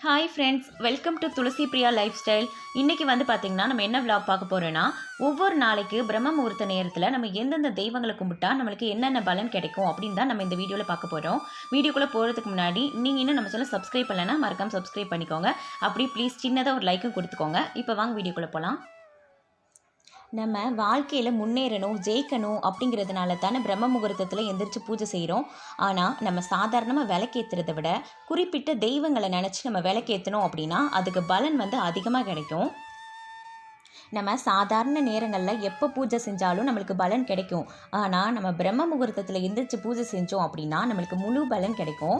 Hi friends welcome to Tulasi Priya lifestyle இன்றைக்கி வந்து பார்த்திங்கன்னா நம்ம என்ன விளாக் பார்க்க போகிறோன்னா ஒவ்வொரு நாளைக்கு பிரம்ம முகூர்த்த நேரத்தில் நம்ம எந்தெந்த தெய்வங்களை கும்பிட்டா நம்மளுக்கு என்னென்ன பலன் கிடைக்கும் அப்படின்னு தான் நம்ம இந்த வீடியோவில் பார்க்க போகிறோம் வீடியோக்குள்ளே போகிறதுக்கு முன்னாடி நீங்கள் இன்னும் நம்ம சொல்ல சப்ஸ்கிரைப் பண்ணலைன்னா மறக்காமல் சப்ஸ்கிரைப் பண்ணிக்கோங்க. அப்படி ப்ளீஸ் சின்னதாக ஒரு லைக்கும் கொடுத்துக்கோங்க. இப்போ வாங்க வீடியோக்குள்ளே போகலாம் நம்ம வாழ்க்கையில் முன்னேறணும் ஜெயிக்கணும் அப்படிங்கிறதுனால தானே பிரம்ம முகூர்த்தத்தில் எந்திரிச்சு பூஜை செய்கிறோம் ஆனால் நம்ம சாதாரணமாக விளக்கேற்றுறத விட குறிப்பிட்ட தெய்வங்களை நினச்சி நம்ம விளக்கேற்றணும் அப்படின்னா அதுக்கு பலன் வந்து அதிகமாக கிடைக்கும். நம்ம சாதாரண நேரங்களில் எப்போ பூஜை செஞ்சாலும் நம்மளுக்கு பலன் கிடைக்கும். ஆனால் நம்ம பிரம்ம முகூர்த்தத்தில் எந்திரிச்சு பூஜை செஞ்சோம் அப்படின்னா நம்மளுக்கு முழு பலன் கிடைக்கும்.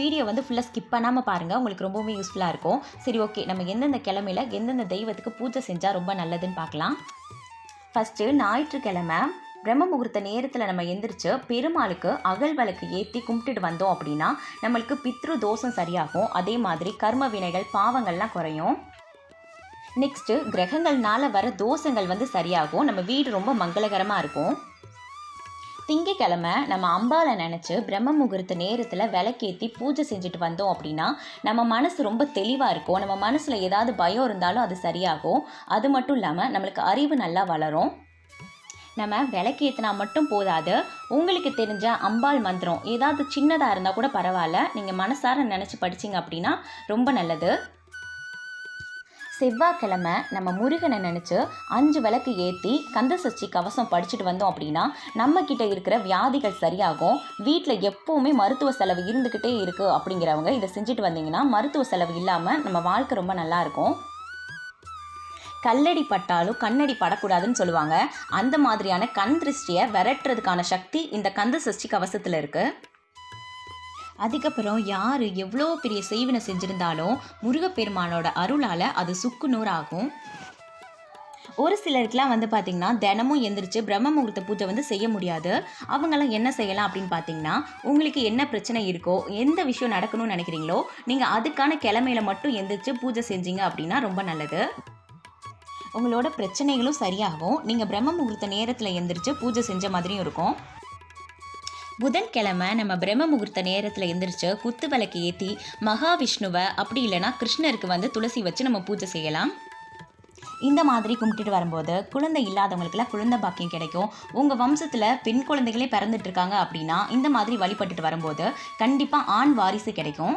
வீடியோ வந்து ஃபுல்லாக ஸ்கிப் பண்ணாமல் பாருங்கள் உங்களுக்கு ரொம்பவே யூஸ்ஃபுல்லாக இருக்கும். சரி ஓகே நம்ம எந்தெந்த கிழமையில் எந்தெந்த தெய்வத்துக்கு பூஜை செஞ்சால் ரொம்ப நல்லதுன்னு பார்க்கலாம். ஃபஸ்ட்டு ஞாயிற்றுக்கிழமை பிரம்ம முகூர்த்த நேரத்தில் நம்ம எந்திரிச்சு பெருமாளுக்கு அகல் விளக்கு ஏற்றி கும்பிட்டுட்டு வந்தோம் அப்படின்னா நம்மளுக்கு பித்ரு தோஷம் சரியாகும். அதே மாதிரி கர்ம வினைகள் பாவங்கள்லாம் குறையும். நெக்ஸ்ட்டு கிரகங்கள்னால வர தோஷங்கள் வந்து சரியாகும். நம்ம வீடு ரொம்ப மங்களகரமாக இருக்கும். திங்கக்கிழமை நம்ம அம்பாவை நினச்சி பிரம்ம முகூர்த்த நேரத்தில் விளக்கேற்றி பூஜை செஞ்சுட்டு வந்தோம் அப்படின்னா நம்ம மனசு ரொம்ப தெளிவாக இருக்கும். நம்ம மனசில் ஏதாவது பயம் இருந்தாலும் அது சரியாகும். அது மட்டும் இல்லாமல் நம்மளுக்கு அறிவு நல்லா வளரும். நம்ம விளக்கேற்றினா மட்டும் போதாது. உங்களுக்கு தெரிஞ்ச அம்பாள் மந்திரம் ஏதாவது சின்னதாக இருந்தால் கூட பரவாயில்ல. நீங்கள் மனசார நினச்சி படிச்சிங்க அப்படின்னா ரொம்ப நல்லது. செவ்வாய்க்கிழமை நம்ம முருகனை நினச்சி அஞ்சு விளக்கு ஏற்றி கந்த சஷ்டி கவசம் படிச்சுட்டு வந்தோம் அப்படின்னா நம்மக்கிட்ட இருக்கிற வியாதிகள் சரியாகும். வீட்டில் எப்போவுமே மருத்துவ செலவு இருந்துக்கிட்டே இருக்குது அப்படிங்கிறவங்க இதை செஞ்சுட்டு வந்தீங்கன்னா மருத்துவ செலவு இல்லாமல் நம்ம வாழ்க்கை ரொம்ப நல்லாயிருக்கும் கல்லடி பட்டாலும் கண்ணடி படக்கூடாதுன்னு சொல்லுவாங்க. அந்த மாதிரியான கண் திருஷ்டியை விரட்டுறதுக்கான சக்தி இந்த கந்த சஷ்டி கவசத்தில் இருக்குது அதுக்கப்புறம் யார் எவ்வளோ பெரிய செய்வினை செஞ்சுருந்தாலும் முருகப்பெருமானோட அருளால் அது சுக்கு நூறாகும். ஒரு சிலருக்குலாம் வந்து பார்த்திங்கன்னா தினமும் எந்திரிச்சு பிரம்ம முகூர்த்த பூஜை வந்து செய்ய முடியாது. அவங்கெல்லாம் என்ன செய்யலாம் அப்படின்னு பார்த்தீங்கன்னா உங்களுக்கு என்ன பிரச்சனை இருக்கோ எந்த விஷயம் நடக்கணும்னு நினைக்கிறீங்களோ நீங்கள் அதுக்கான கிழமையில மட்டும் எந்திரிச்சு பூஜை செஞ்சீங்க அப்படின்னா ரொம்ப நல்லது. உங்களோட பிரச்சனைகளும் சரியாகும். நீங்கள் பிரம்ம முகூர்த்த நேரத்தில் எந்திரிச்சு பூஜை செஞ்ச மாதிரியும் இருக்கும். புதன்கிழமை நம்ம பிரம்ம முகூர்த்த நேரத்தில் எந்திரிச்சு குத்து விளக்கு ஏற்றி மகாவிஷ்ணுவை அப்படி இல்லைன்னா கிருஷ்ணருக்கு வந்து துளசி வச்சு நம்ம பூஜை செய்யலாம். இந்த மாதிரி கும்பிட்டுட்டு வரும்போது குழந்தை இல்லாதவங்களுக்குலாம் குழந்தை பாக்கியம் கிடைக்கும். உங்கள் வம்சத்தில் பெண் குழந்தைகளே பிறந்துட்டு இருக்காங்க அப்படின்னா இந்த மாதிரி வழிபட்டுட்டு வரும்போது கண்டிப்பாக ஆண் வாரிசு கிடைக்கும்.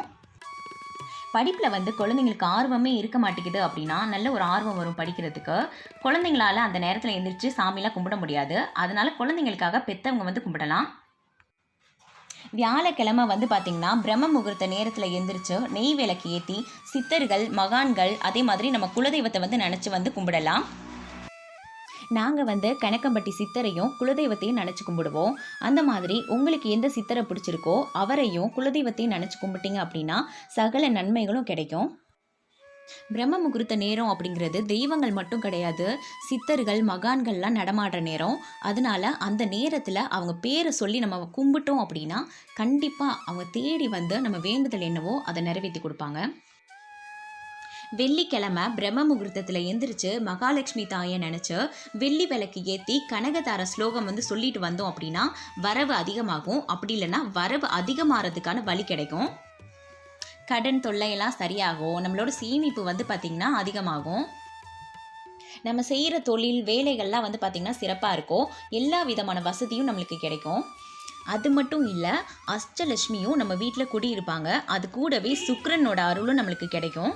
படிப்பில் வந்து குழந்தைங்களுக்கு ஆர்வமே இருக்க மாட்டேங்குது அப்படின்னா நல்ல ஒரு ஆர்வம் வரும் படிக்கிறதுக்கு. குழந்தைங்களால அந்த நேரத்தில் எழுந்திரிச்சு சாமிலாம் கும்பிட முடியாது. அதனால் குழந்தைங்களுக்காக பெற்றவங்க வந்து கும்பிடலாம். வியாழக்கிழமை வந்து பார்த்திங்கன்னா பிரம்ம முகூர்த்த நேரத்தில் எந்திரிச்சு நெய் விளக்கு ஏற்றி சித்தர்கள் மகான்கள் அதே மாதிரி நம்ம குலதெய்வத்தை வந்து நினச்சி வந்து கும்பிடலாம். நாங்கள் வந்து கணக்கம்பட்டி சித்தரையும் குலதெய்வத்தையும் நினச்சி கும்பிடுவோம். அந்த மாதிரி உங்களுக்கு எந்த சித்தரை பிடிச்சிருக்கோ அவரையும் குலதெய்வத்தையும் நினச்சி கும்பிட்டீங்க அப்படின்னா சகல நன்மைகளும் கிடைக்கும். பிரம்ம முகூர்த்த நேரம் அப்படிங்கிறது தெய்வங்கள் மட்டும் கிடையாது. சித்தர்கள் மகான்கள்லாம் நடமாடுற நேரம். அதனால அந்த நேரத்தில் அவங்க பேரை சொல்லி நம்ம கும்பிட்டோம் அப்படின்னா கண்டிப்பாக அவங்க தேடி வந்து நம்ம வேண்டுதல் என்னவோ அதை நிறைவேற்றி கொடுப்பாங்க. வெள்ளிக்கிழமை பிரம்ம முகூர்த்தத்தில் எந்திரிச்சு மகாலட்சுமி தாயை நினச்சி வெள்ளி விளக்கு ஏற்றி கனகதார ஸ்லோகம் வந்து சொல்லிட்டு வந்தோம் அப்படின்னா வரவு அதிகமாகும். அப்படி இல்லைன்னா வரவு அதிகமாகிறதுக்கான வழி கிடைக்கும். கடன் தொல்லையெல்லாம் சரியாகும். நம்மளோட சேமிப்பு வந்து பார்த்திங்கன்னா அதிகமாகும். நம்ம செய்கிற தொழில் வேலைகள்லாம் வந்து பார்த்திங்கன்னா சிறப்பாக இருக்கும். எல்லா விதமான வசதியும் நம்மளுக்கு கிடைக்கும். அது மட்டும் இல்லை அஷ்டலட்சுமியும் நம்ம வீட்டில் குடியிருப்பாங்க. அது கூடவே சுக்கரனோட அருளும் நம்மளுக்கு கிடைக்கும்.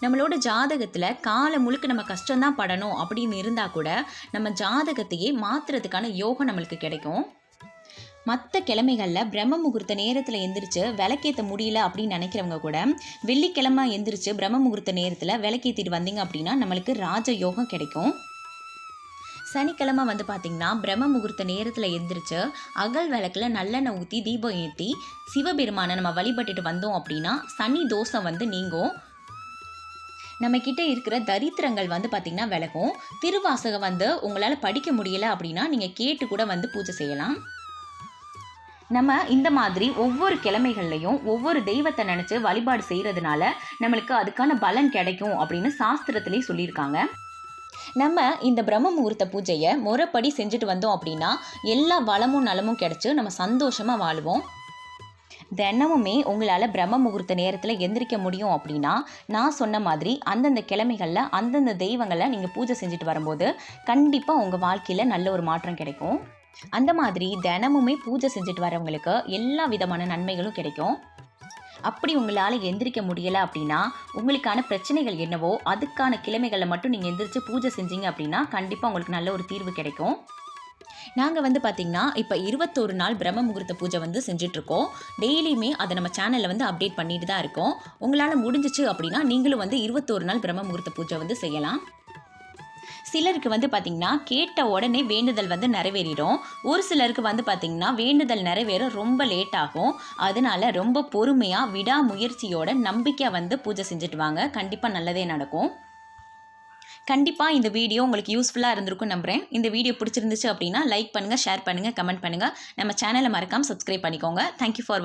நம்மளோட ஜாதகத்தில் காலம் முழுக்க நம்ம கஷ்டம்தான் படணும் அப்படின்னு இருந்தால் கூட நம்ம ஜாதகத்தையே மாற்றுறதுக்கான யோகம் நம்மளுக்கு கிடைக்கும். மற்ற கிழமைகளில் பிரம்ம முகூர்த்த நேரத்தில் எந்திரிச்சு விளக்கேற்ற முடியல அப்படின்னு நினைக்கிறவங்க கூட வெள்ளிக்கிழமை எந்திரிச்சு பிரம்ம முகூர்த்த நேரத்தில் விளக்கேற்றிட்டு வந்தீங்க அப்படின்னா நம்மளுக்கு ராஜ யோகம் கிடைக்கும். சனிக்கிழமை வந்து பார்த்திங்கன்னா பிரம்ம முகூர்த்த நேரத்தில் எந்திரிச்சு அகல் விளக்கில் நல்லெண்ணெய் ஊற்றி தீபம் ஏற்றி சிவபெருமானை நம்ம வழிபட்டுட்டு வந்தோம் அப்படின்னா சனி தோஷம் வந்து நீங்கும். நம்ம கிட்ட இருக்கிற தரித்திரங்கள் வந்து பார்த்திங்கன்னா விலகும். திருவாசகம் வந்து உங்களால் படிக்க முடியல அப்படின்னா நீங்கள் கேட்டு கூட வந்து பூஜை செய்யலாம். நம்ம இந்த மாதிரி ஒவ்வொரு கிழமைகள்லையும் ஒவ்வொரு தெய்வத்தை நினச்சி வழிபாடு செய்கிறதுனால நம்மளுக்கு அதுக்கான பலன் கிடைக்கும் அப்படின்னு சாஸ்திரத்திலே சொல்லியிருக்காங்க. நம்ம இந்த பிரம்ம முகூர்த்த பூஜையை முறைப்படி செஞ்சுட்டு வந்தோம் அப்படின்னா எல்லா வளமும் நலமும் கிடச்சி நம்ம சந்தோஷமாக வாழ்வோம். தினமுமே உங்களால் பிரம்ம முகூர்த்த நேரத்தில் எந்திரிக்க முடியும் அப்படின்னா நான் சொன்ன மாதிரி அந்தந்த கிழமைகளில் அந்தந்த தெய்வங்களை நீங்கள் பூஜை செஞ்சுட்டு வரும்போது கண்டிப்பாக உங்கள் வாழ்க்கையில் நல்ல ஒரு மாற்றம் கிடைக்கும். அந்த மாதிரி தினமுமே பூஜை செஞ்சுட்டு வரவங்களுக்கு எல்லா விதமான நன்மைகளும் கிடைக்கும். அப்படி உங்களால் எந்திரிக்க முடியலை அப்படின்னா உங்களுக்கான பிரச்சனைகள் என்னவோ அதுக்கான கிழமைகளில் மட்டும் நீங்கள் எந்திரிச்சு பூஜை செஞ்சீங்க அப்படின்னா கண்டிப்பாக உங்களுக்கு நல்ல ஒரு தீர்வு கிடைக்கும். நாங்கள் வந்து பார்த்திங்கன்னா இப்போ இருபத்தோரு நாள் பிரம்ம முகூர்த்த பூஜை வந்து செஞ்சிட்ருக்கோம். டெய்லியுமே அதை நம்ம சேனலில் வந்து அப்டேட் பண்ணிட்டு தான் இருக்கோம். உங்களால் முடிஞ்சிச்சு அப்படின்னா நீங்களும் வந்து இருபத்தோரு நாள் பிரம்ம முகூர்த்த பூஜை வந்து செய்யலாம். சிலருக்கு வந்து பார்த்திங்கன்னா கேட்ட உடனே வேண்டுதல் வந்து நிறைவேறிடும். ஒரு சிலருக்கு வந்து பார்த்திங்கன்னா வேண்டுதல் நிறைவேற ரொம்ப லேட் ஆகும். அதனால ரொம்ப பொறுமையாக விடாமுயற்சியோட நம்பிக்கையாக வந்து பூஜை செஞ்சுட்டு வாங்க கண்டிப்பாக நல்லதே நடக்கும். கண்டிப்பாக இந்த வீடியோ உங்களுக்கு யூஸ்ஃபுல்லாக இருந்திருக்கும் நம்புகிறேன் இந்த வீடியோ பிடிச்சிருந்துச்சு அப்படின்னா லைக் பண்ணுங்கள் ஷேர் பண்ணுங்கள் கமெண்ட் பண்ணுங்கள் நம்ம சேனலை மறக்காமல் சப்ஸ்கிரைப் பண்ணிக்கோங்க. Thank you for